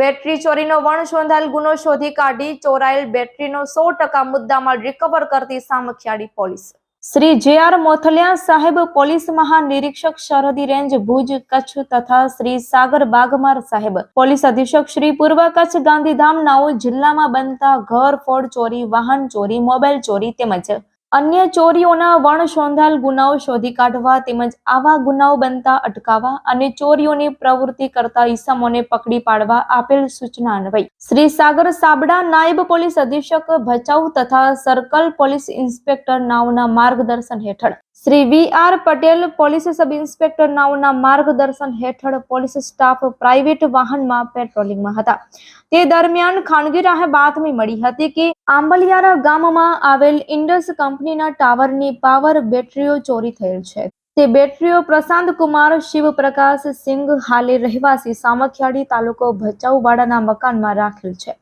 Battery ચોરીનો વણસોંધાયેલ ગુનો શોધી કાઢી ચોરાયેલ બેટરીનો સો ટકા મુદ્દામાલ રિકવર કરતી સામખિયાળી પોલીસ. શ્રી જે આર મોથલિયા સાહેબ પોલીસ મહાનિરીક્ષક સરહદી રેન્જ ભુજ કચ્છ તથા શ્રી સાગર બાગમાર સાહેબ. પોલીસ અધિક્ષક શ્રી પૂર્વ કચ્છ ગાંધીધામ નાઓ જિલ્લામાં બનતા ઘર, ફોડ ચોરી, વાહન ચોરી, મોબાઈલ ચોરી તેમજ અન્ય ચોરીઓના વણસોંધાયેલ ગુનાઓ શોધી કાઢવા તેમજ આવા ગુનાઓ બનતા અટકાવવા અને ચોરીઓની પ્રવૃત્તિ કરતા ઈસમોને પકડી પાડવા આપેલ સૂચના અન્વયે. શ્રી સાગર સાબડા નાયબ પોલીસ અધિક્ષક ભચાઉ તથા સર્કલ પોલીસ ઇન્સ્પેક્ટર નાઓના માર્ગદર્શન હેઠળ. Shri V R Patel police sub inspector નાઓના માર્ગદર્શન હેઠળ પોલીસ સ્ટાફ પ્રાઇવેટ વાહનમાં પેટ્રોલિંગમાં હતા. તે દરમિયાન ખાનગી રાહે બાતમી મળી હતી કે આંબલિયારા ગામમાં આવેલ ઇન્ડસ કંપનીના ટાવરની પાવર બેટરીઓ ચોરી થયેલ છે. તે બેટરીઓ પ્રશાંત કુમાર, શિવપ્રકાશ સિંઘ હાલે રહેવાસી સામખિયાળી તાલુકો ભચાઉવાડાના મકાનમાં રાખેલ છે.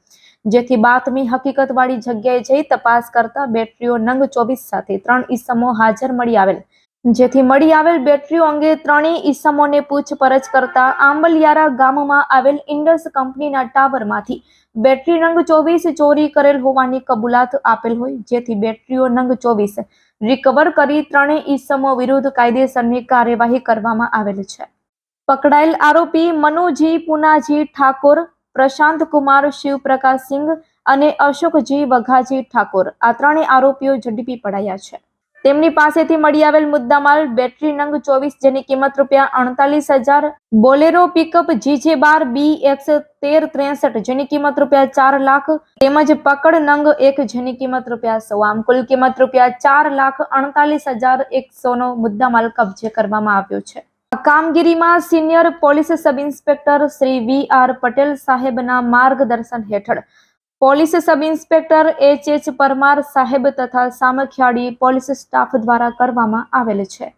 જેથી બાતમી હકીકતવાળી જગ્યાએ જઈ તપાસ કરતા બેટરીઓ નંગ ચોવીસ સાથે ત્રણ ઈસમો હાજર મળી આવેલ. જેથી મળી આવેલ બેટરીઓ અંગે ત્રણેય ઈસમોને પૂછપરછ કરતા આંબલિયારા ગામમાં આવેલ ઇન્ડસ કંપનીના ટાવરમાંથી બેટરી નંગ ચોવીસ ચોરી કરેલ હોવાની કબૂલાત આપેલ હોય, જેથી બેટરીઓ નંગ ચોવીસ રિકવર કરી ત્રણેય ઈસમો વિરુદ્ધ કાયદેસરની કાર્યવાહી કરવામાં આવેલ છે. પકડાયેલ આરોપી મનુજી પુનાજી ઠાકોર, પ્રશાંત કુમાર, શિવપ્રકાશ સિંઘ અને અશોકજી વઘાજી ઠાકોર આ ત્રણેય આરોપીઓ ઝડપી પડાયા છે. તેમની પાસેથી મળી આવેલ મુદ્દામાલ બેટરી નંગ ચોવીસ જેની કિંમત રૂપિયા અડતાલીસ હજાર, બોલેરો પિકઅપ જીજે બાર બી એક્સ તેર ત્રેસઠ જેની કિંમત રૂપિયા ચાર લાખ, તેમજ પકડ નંગ એક જેની કિંમત રૂપિયા સો. આમ કુલ કિંમત રૂપિયા ચાર લાખ અડતાલીસ હજાર એકસો નો મુદ્દામાલ કબજે કરવામાં આવ્યો છે. આ કામગીરીમાં senior police sub inspector Shri V R Patel સાહેબના માર્ગદર્શન હેઠળ police sub inspector H H Parmar સાહેબ તથા સામખિયાળી પોલીસ સ્ટાફ દ્વારા કરવામાં આવેલ છે.